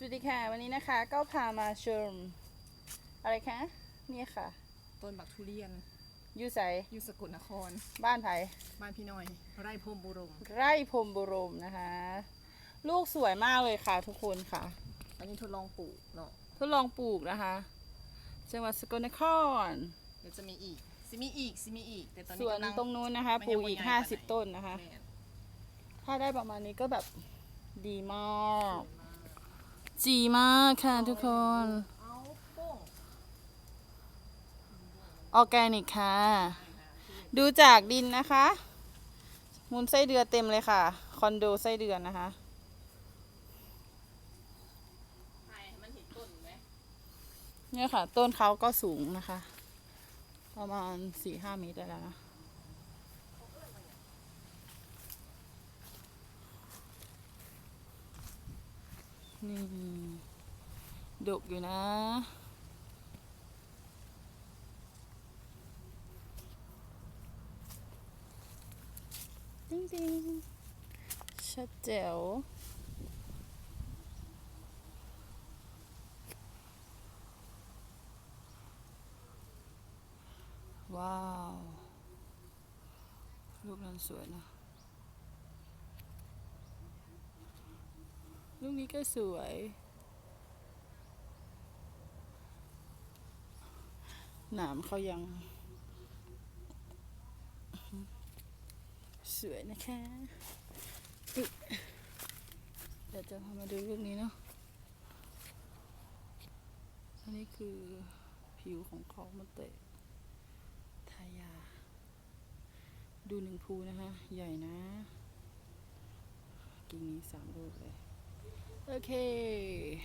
สวัสดีค่ะ วันนี้นะคะก็พามาชมอะไรคะนี่ค่ะ ต้นบักทุเรียนอยูใสอยู่สกลนคร บ้านไผ่บ้านพี่น้อย ไร่พรมบุรมไร่พรมบุรมนะคะ ลูกสวยมากเลยค่ะทุกคนค่ะ อันนี้ทดลองปลูกเนาะทดลองปลูกนะคะจังหวัดสกลนคร เดี๋ยวจะมีอีกซิมีอีกซิมีอีก แต่ตอนสนี้วนกำลังตรงนู้นนะคะไม่ปให้ลูกอีกใหญ่ห้าปานสิบไหนต้นนะคะ แม่นถ้าได้ประมาณนี้ก็แบบดีมาก จีมากค่ะทุกคน ออร์แกนิกค่ะ ดูจากดินนะคะ มูลไส้เดือนเต็มเลยค่ะ คอนโดไส้เดือนนะคะเห็นต้นไหมเนี่ยค่ะ ต้นเขาก็สูงนะคะ ประมาณสี่ห้าเมตรได้แล้วนะ นี่ดกอยู่นะจริงๆชัดแจ๋วว้าว รูปนั้นสวยนะ ลูกนี้ก็สวย หนามเขายัง สวยนะคะเดี๋ยวจะพามาดูลูกนี้เนาะ อันนี้คือผิวของเขามันเตะทายา ดูหนึ่งภูนะคะ ใหญ่นะกิ่งนี้สามลูกเลย Okay.